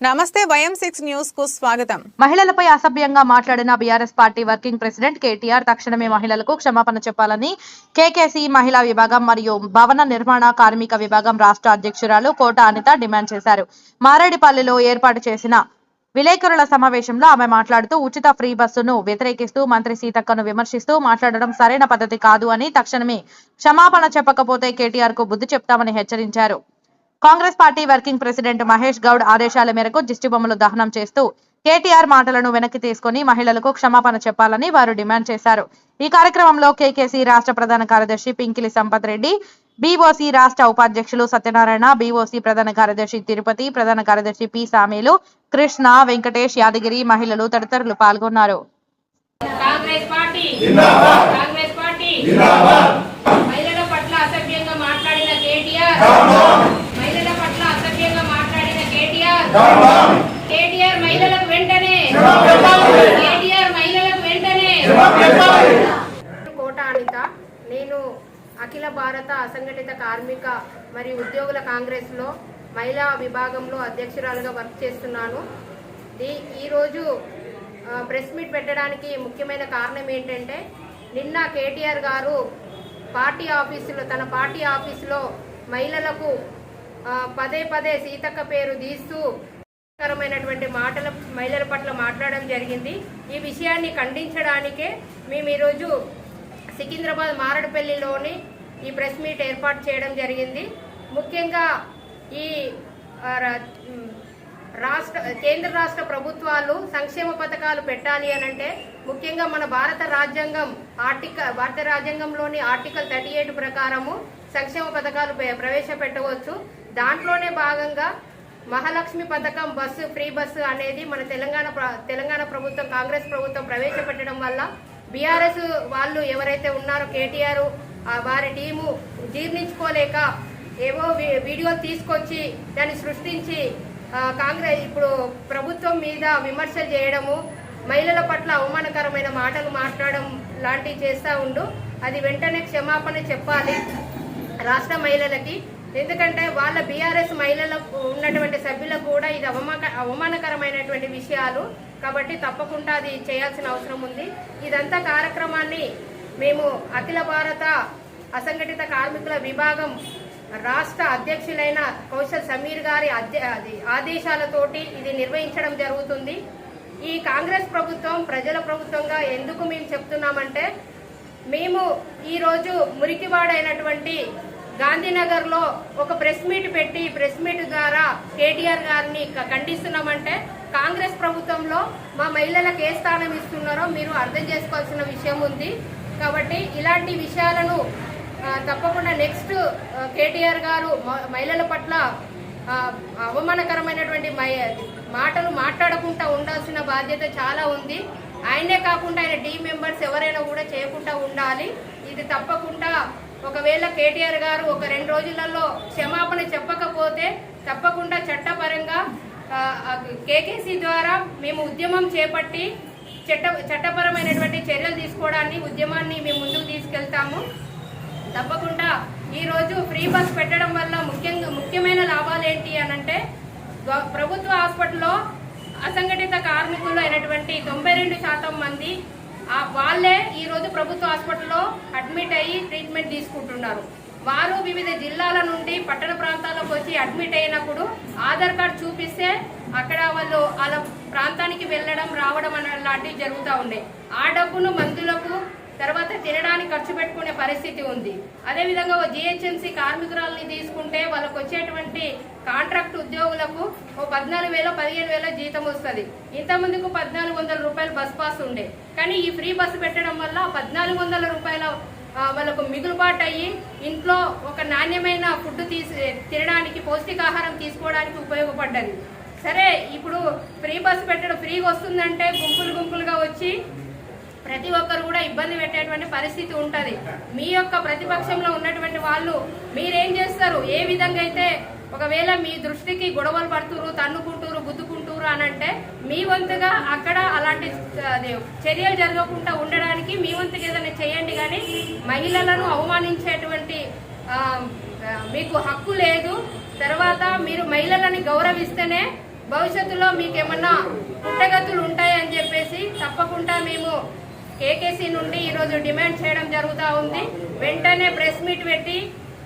నమస్తే వయం సిక్స్ న్యూస్కు స్వాగతం. మహిళలపై అసభ్యంగా మాట్లాడిన BRS party working president KTR తక్షణమే మహిళలకు క్షమాపణ చెప్పాలని కేకేసీ మహిళా విభాగం మరియు భవన నిర్మాణ కార్మిక విభాగం రాష్ట్ర అధ్యక్షురాలు కోట అనిత డిమాండ్ చేశారు. మారేడుపల్లిలో ఏర్పాటు చేసిన విలేకరుల సమావేశంలో ఆమె మాట్లాడుతూ ఉచిత ఫ్రీ బస్సును వ్యతిరేకిస్తూ మంత్రి సీతక్కను విమర్శిస్తూ మాట్లాడడం సరైన పద్ధతి కాదు అని తక్షణమే క్షమాపణ చెప్పకపోతే కేటీఆర్కు బుద్ధి చెప్తామని హెచ్చరించారు. Congress party working president Mahesh Goud ఆదేశాల మేరకు దిష్టిబొమ్మలు దహనం చేస్తూ కేటీఆర్ మాటలను వెనక్కి తీసుకుని మహిళలకు క్షమాపణ చెప్పాలని వారు డిమాండ్ చేశారు. ఈ కార్యక్రమంలో కేకేసీ రాష్ట్ర ప్రధాన కార్యదర్శి పింకిలి సంపత్ రెడ్డి బీఓసీ రాష్ట్ర ఉపాధ్యక్షులు సత్యనారాయణ బీఓసీ ప్రధాన కార్యదర్శి తిరుపతి ప్రధాన కార్యదర్శి పి సామీలు కృష్ణ వెంకటేష్ యాదగిరి మహిళలు తదితరులు పాల్గొన్నారు కాంగ్రెస్ పార్టీ కాంగ్రెస్ పార్టీ మహిళల పట్ల అసభ్యంగా మాట్లాడిన కేటీఆర్ మహిళల పట్ల అసభ్యంగా మాట్లాడిన కేటీఆర్ మహిళలకు వెంటనే. కేటీఆర్ మహిళలకు వెంటనే. కోట అనిత నేను అఖిల భారత అసంఘటిత కార్మిక మరియు ఉద్యోగుల కాంగ్రెస్లో మహిళా విభాగంలో అధ్యక్షురాలుగా వర్క్ చేస్తున్నాను. ఈ- ఈరోజు ప్రెస్ మీట్ పెట్టడానికి ముఖ్యమైన కారణం ఏంటంటే నిన్న కేటీఆర్ గారు పార్టీ ఆఫీసులో తన పార్టీ ఆఫీసులో మహిళలకు పదే పదే సీతక్క పేరు తీస్తూ కరమైనటువంటి మాటల మహిళల పట్ల మాట్లాడడం జరిగింది. ఈ విషయాన్ని ఖండించడానికే మేము ఈరోజు సికింద్రాబాద్ మారడపల్లిలోని ఈ ప్రెస్ మీట్ ఏర్పాటు చేయడం జరిగింది. ముఖ్యంగా ఈ రా- రాష్ట్ర కేంద్ర రాష్ట్ర ప్రభుత్వాలు సంక్షేమ పథకాలు పెట్టాలి అని అంటే ముఖ్యంగా మన భారత రాజ్యాంగం ఆర్టికల్ భారత రాజ్యాంగంలోని ఆర్టికల్ థర్టీ ఎయిట్ ప్రకారము సంక్షేమ పథకాలు ప్రవేశపెట్టవచ్చు. దాంట్లోనే భాగంగా మహాలక్ష్మి పథకం బస్సు ఫ్రీ బస్సు అనేది మన తెలంగాణ తెలంగాణ ప్రభుత్వం కాంగ్రెస్ ప్రభుత్వం ప్రవేశపెట్టడం వల్ల బీఆర్ఎస్ వాళ్ళు ఎవరైతే ఉన్నారో కేటీఆర్ ఆ వారి టీము జీర్ణించుకోలేక ఏవో వీ- వీడియోలు తీసుకొచ్చి దాన్ని సృష్టించి కాంగ్రెస్ ఇప్పుడు ప్రభుత్వం మీద విమర్శలు చేయడము మహిళల పట్ల అవమానకరమైన మాటలు మాట్లాడడం లాంటివి చేస్తూ ఉండు. అది వెంటనే క్షమాపణ చెప్పాలి రాష్ట్ర మహిళలకి. ఎందుకంటే వాళ్ళ బీఆర్ఎస్ మహిళలకు ఉన్నటువంటి సభ్యులకు కూడా ఇది అవమాన అవమానకరమైనటువంటి విషయాలు. కాబట్టి తప్పకుండా అది చేయాల్సిన అవసరం ఉంది. ఇదంతా కార్యక్రమాన్ని మేము అఖిల భారత అసంఘటిత కార్మికుల విభాగం రాష్ట్ర అధ్యక్షులైన కౌశల్ సమీర్ గారి అధ్య ఆదేశాలతోటి ఇది నిర్వహించడం జరుగుతుంది. ఈ కాంగ్రెస్ ప్రభుత్వం ప్రజల ప్రభుత్వంగా ఎందుకు మేము చెప్తున్నామంటే మేము ఈరోజు మురికివాడైనటువంటి గాంధీనగర్లో ఒక ప్రెస్ మీట్ పెట్టి ప్రెస్ మీట్ ద్వారా కేటీఆర్ గారిని క- ఖండిస్తున్నామంటే కాంగ్రెస్ ప్రభుత్వంలో మా మహిళలకు ఏ స్థానం ఇస్తున్నారో మీరు అర్థం చేసుకోవాల్సిన విషయం ఉంది. కాబట్టి ఇలాంటి విషయాలను తప్పకుండా నెక్స్ట్ కేటీఆర్ గారు మ- మహిళల పట్ల అవమానకరమైనటువంటి మై- మాటలు మాట్లాడకుండా ఉండాల్సిన బాధ్యత చాలా ఉంది. ఆయనే కాకుండా ఆయన టీం మెంబర్స్ ఎవరైనా కూడా చేయకుండా ఉండాలి. ఇది తప్పకుండా ఒకవేళ కేటీఆర్ గారు ఒక రెండు రోజులలో క్షమాపణ చెప్పకపోతే తప్పకుండా చట్టపరంగా కేకేసీ ద్వారా మేము ఉద్యమం చేపట్టి చట్ట చట్టపరమైనటువంటి చర్యలు తీసుకోవడాన్ని ఉద్యమాన్ని మేము ముందుకు తీసుకెళ్తాము. తప్పకుండా ఈరోజు ఫ్రీ బస్ పెట్టడం వల్ల ముఖ్యంగా ముఖ్యమైన లాభాలు ఏంటి అని అంటే ప్రభుత్వ హాస్పిటల్లో అసంఘటిత కార్మికులు అయినటువంటి తొంభై రెండు శాతం మంది వాళ్ళే ఈరోజు ప్రభుత్వ హాస్పిటల్లో అడ్మిట్ అయ్యి ట్రీట్మెంట్ తీసుకుంటున్నారు. వారు వివిధ జిల్లాల నుండి పట్టణ ప్రాంతాలకు వచ్చి అడ్మిట్ అయినప్పుడు ఆధార్ కార్డ్ చూపిస్తే అక్కడ వాళ్ళు వాళ్ళ ప్రాంతానికి వెళ్ళడం రావడం అనే లాంటివి జరుగుతూ ఉండే ఆ డబ్బును మందులకు తర్వాత తినడానికి ఖర్చు పెట్టుకునే పరిస్థితి ఉంది. అదేవిధంగా జిహెచ్ఎంసీ కార్మికురాలని తీసుకుంటే వాళ్ళకు వచ్చేటువంటి కాంట్రాక్ట్ ఉద్యోగులకు ఓ పద్నాలుగు వేల పదిహేను వేల జీతం వస్తుంది. ఇంతమందికి పద్నాలుగు వందల రూపాయలు బస్ పాస్ ఉండే. కానీ ఈ ఫ్రీ బస్సు పెట్టడం వల్ల పద్నాలుగు వందల రూపాయల వాళ్ళకు మిగులుబాటు అయ్యి ఇంట్లో ఒక నాణ్యమైన ఫుడ్ తీసి తినడానికి పౌష్టికాహారం తీసుకోవడానికి ఉపయోగపడ్డది. సరే ఇప్పుడు ఫ్రీ బస్సు పెట్టడం ఫ్రీగా వస్తుందంటే గుంపులు గుంపులుగా వచ్చి ప్రతి ఒక్కరు కూడా ఇబ్బంది పెట్టేటువంటి పరిస్థితి ఉంటది. మీ యొక్క ప్రతిపక్షంలో ఉన్నటువంటి వాళ్ళు మీరేం చేస్తారు? ఏ విధంగా అయితే ఒకవేళ మీ దృష్టికి గొడవలు పడుతురు తన్నుకుంటూరు గుద్దుకుంటూరు అని అంటే మీ వంతుగా అక్కడ అలాంటి అదే చర్యలు జరగకుండా ఉండడానికి మీ వంతుగా ఏదైనా చేయండి కానీ మహిళలను అవమానించేటువంటి మీకు హక్కు లేదు. తర్వాత మీరు మహిళలని గౌరవిస్తేనే భవిష్యత్తులో మీకేమన్నా పుట్టగతులు ఉంటాయని చెప్పేసి తప్పకుండా మేము కేకేసీ నుండి ఈరోజు డిమాండ్ చేయడం జరుగుతూ ఉంది. వెంటనే ప్రెస్ మీట్ పెట్టి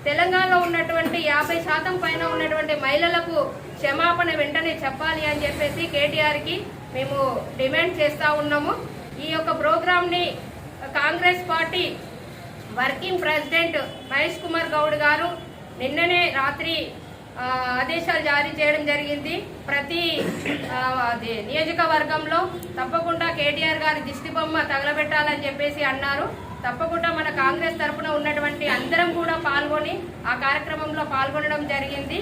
తెలంగాణలో ఉన్నటువంటి యాభై శాతం పైన ఉన్నటువంటి మహిళలకు క్షమాపణ వెంటనే చెప్పాలి అని చెప్పేసి కేటీఆర్కి మేము డిమాండ్ చేస్తూ ఉన్నాము. ఈ యొక్క ప్రోగ్రామ్ని Congress party working president Mahesh Kumar Goud garu నిన్ననే రాత్రి ఆదేశాలు జారీ చేయడం జరిగింది. ప్రతి అది నియోజకవర్గంలో తప్పకుండా కేటీఆర్ గారి దిష్టి బొమ్మ తగలబెట్టాలని చెప్పేసి అన్నారు. తప్పకుండా మన కాంగ్రెస్ తరఫున ఉన్నటువంటి అందరం కూడా పాల్గొని ఆ కార్యక్రమంలో పాల్గొనడం జరిగింది.